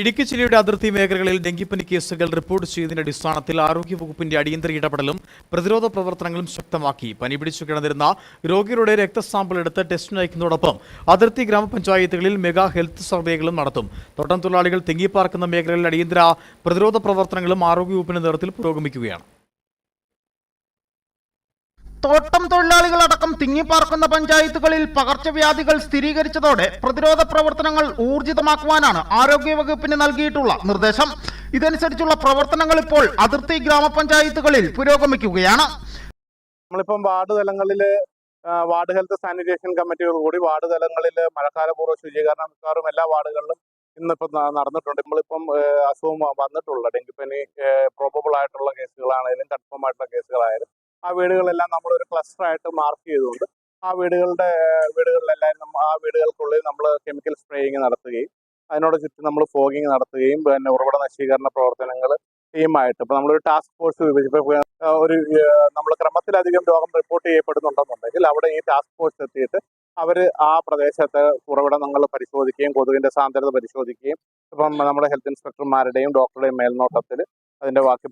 ഇടുക്കി ജില്ലയുടെ അതിർത്തി മേഖലകളിൽ ഡെങ്കിപ്പനി കേസുകൾ റിപ്പോർട്ട് ചെയ്തതിന്റെ അടിസ്ഥാനത്തിൽ ആരോഗ്യവകുപ്പിന്റെ അടിയന്തര ഇടപെടലും പ്രതിരോധ പ്രവർത്തനങ്ങളും ശക്തമാക്കി. പനി പിടിച്ചു കിടന്നിരുന്ന രോഗികളുടെ രക്തസാമ്പിൾ എടുത്ത് ടെസ്റ്റിന് അയക്കുന്നതോടൊപ്പം അതിർത്തി ഗ്രാമപഞ്ചായത്തുകളിൽ മെഗാ ഹെൽത്ത് സർവേകളും നടത്തും. തോട്ടം തൊഴിലാളികൾ തിങ്ങിപ്പാർക്കുന്ന മേഖലകളിൽ അടിയന്തര പ്രതിരോധ പ്രവർത്തനങ്ങളും ആരോഗ്യവകുപ്പിന്റെ നേതൃത്വത്തിൽ പുരോഗമിക്കുകയാണ്. തോട്ടം തൊഴിലാളികളടക്കം തിങ്ങിപ്പാർക്കുന്ന പഞ്ചായത്തുകളിൽ പകർച്ചവ്യാധികൾ സ്ഥിരീകരിച്ചതോടെ പ്രതിരോധ പ്രവർത്തനങ്ങൾ ഊർജിതമാക്കുവാനാണ് ആരോഗ്യവകുപ്പിന് നൽകിയിട്ടുള്ള നിർദ്ദേശം. ഇതനുസരിച്ചുള്ള പ്രവർത്തനങ്ങൾ ഇപ്പോൾ അതിർത്തി ഗ്രാമപഞ്ചായത്തുകളിൽ പുരോഗമിക്കുകയാണ്. നമ്മളിപ്പം വാർഡ് തലങ്ങളിൽ വാർഡ് ഹെൽത്ത് സാനിറ്റേഷൻ കമ്മിറ്റികൾ കൂടി വാർഡ് തലങ്ങളിൽ മഴക്കാലപൂർവ ശുചീകരണ മിക്കവാറും എല്ലാ വാർഡുകളിലും ഇന്നിപ്പം നടന്നിട്ടുണ്ട്. നമ്മളിപ്പം അസുഖം വന്നിട്ടുള്ള ഡെങ്കിപ്പനി പ്രോബബിൾ ആയിട്ടുള്ള കേസുകളാണെങ്കിലും കൺഫേം ആയിട്ടുള്ള കേസുകളായാലും ആ വീടുകളെല്ലാം നമ്മൾ ഒരു ക്ലസ്റ്റർ ആയിട്ട് മാർക്ക് ചെയ്തുകൊണ്ട് ആ വീടുകളുടെ വീടുകളിലെല്ലാം ആ വീടുകൾക്കുള്ളിൽ നമ്മൾ കെമിക്കൽ സ്പ്രേയിങ് നടത്തുകയും അതിനോട് ചുറ്റും നമ്മൾ ഫോഗിങ് നടത്തുകയും പിന്നെ ഉറവിട നശീകരണ പ്രവർത്തനങ്ങൾ ടീമായിട്ട് ഇപ്പം നമ്മളൊരു ടാസ്ക് ഫോഴ്സ് വിഭജിപ്പ് ഒരു നമ്മൾ ക്രമത്തിലധികം രോഗം റിപ്പോർട്ട് ചെയ്യപ്പെടുന്നുണ്ടെന്നുണ്ടെങ്കിൽ അവിടെ ഈ ടാസ്ക് ഫോഴ്സ് എത്തിയിട്ട് അവർ ആ പ്രദേശത്തെ ഉറവിടങ്ങൾ പരിശോധിക്കുകയും കൊതുകിന്റെ സാന്ദ്രത പരിശോധിക്കുകയും ഇപ്പം നമ്മുടെ ഹെൽത്ത് ഇൻസ്പെക്ടർമാരുടെയും ഡോക്ടറുടെയും മേൽനോട്ടത്തിൽ അതിന്റെ ബാക്കി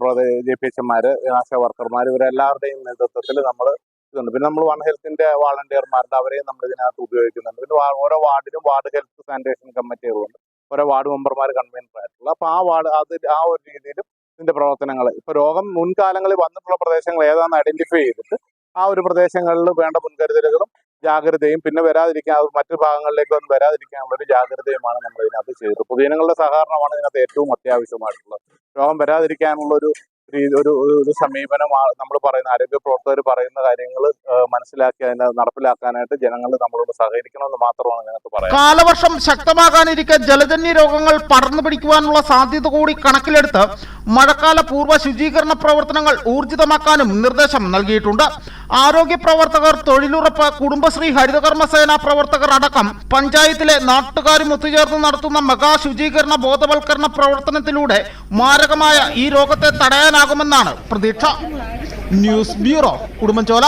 ജെ പി എച്ച് എമാര് ആശാ വർക്കർമാർ ഇവരെല്ലാവരുടെയും നേതൃത്വത്തിൽ നമ്മൾ ഇതുണ്ട്. പിന്നെ നമ്മൾ വൺ ഹെൽത്തിന്റെ വാളണ്ടിയർമാരുടെ അവരെയും നമ്മൾ ഇതിനകത്ത് ഉപയോഗിക്കുന്നുണ്ട്. പിന്നെ ഓരോ വാർഡിലും വാർഡ് ഹെൽത്ത് സാനിറ്റേഷൻ കമ്മിറ്റികളുണ്ട്. ഓരോ വാർഡ് മെമ്പർമാർ കൺവീനർ ആയിട്ടുള്ള അപ്പൊ ആ വാർഡ് അത് ആ ഒരു രീതിയിലും ഇതിന്റെ പ്രവർത്തനങ്ങൾ. ഇപ്പൊ രോഗം മുൻകാലങ്ങളിൽ വന്നിട്ടുള്ള പ്രദേശങ്ങൾ ഏതാണെന്ന് ഐഡന്റിഫൈ ചെയ്തിട്ട് ആ ഒരു പ്രദേശങ്ങളിൽ വേണ്ട മുൻകരുതലുകളും ജാഗ്രതയും പിന്നെ വരാതിരിക്കാൻ അത് മറ്റു ഭാഗങ്ങളിലേക്ക് ഒന്നും വരാതിരിക്കാനുള്ള ഒരു ജാഗ്രതയുമാണ് നമ്മൾ ഇതിനകത്ത് ചെയ്തത്. പൊതുജനങ്ങളുടെ സഹകരണമാണ് ഇതിനകത്ത് ഏറ്റവും അത്യാവശ്യമായിട്ടുള്ളത്. രോഗം വരാതിരിക്കാനുള്ള ഒരു രീതി ഒരു ഒരു- സമീപനമാണ്. നമ്മൾ പറയുന്ന ആരോഗ്യ പ്രവർത്തകർ പറയുന്ന കാര്യങ്ങൾ മനസ്സിലാക്കി അതിനെ നടപ്പിലാക്കാനായിട്ട് ജനങ്ങൾ നമ്മളോട് സഹകരിക്കണമെന്ന് മാത്രമാണ് ഞങ്ങൾക്ക് പറയുന്നത് കാലവർഷം ശക്തമാകാനിരിക്കെ ജലജന്യ രോഗങ്ങൾ പടർന്നു പിടിക്കുവാനുള്ള സാധ്യത കൂടി കണക്കിലെടുത്ത് മഴക്കാല പൂർവ ശുചീകരണ പ്രവർത്തനങ്ങൾ ഊർജിതമാക്കാനും നിർദ്ദേശം നൽകിയിട്ടുണ്ട്. ആരോഗ്യ പ്രവർത്തകർ തൊഴിലുറപ്പ് കുടുംബശ്രീ ഹരിതകർമ്മസേന പ്രവർത്തകർ അടക്കം പഞ്ചായത്തിലെ നാട്ടുകാരും ഒത്തുചേർന്ന് നടത്തുന്ന മെഗാ ശുചീകരണ ബോധവൽക്കരണ പ്രവർത്തനത്തിലൂടെ മാരകമായ ഈ രോഗത്തെ തടയാനാകുമെന്നാണ് പ്രതീക്ഷ. News bureau Udumbanchola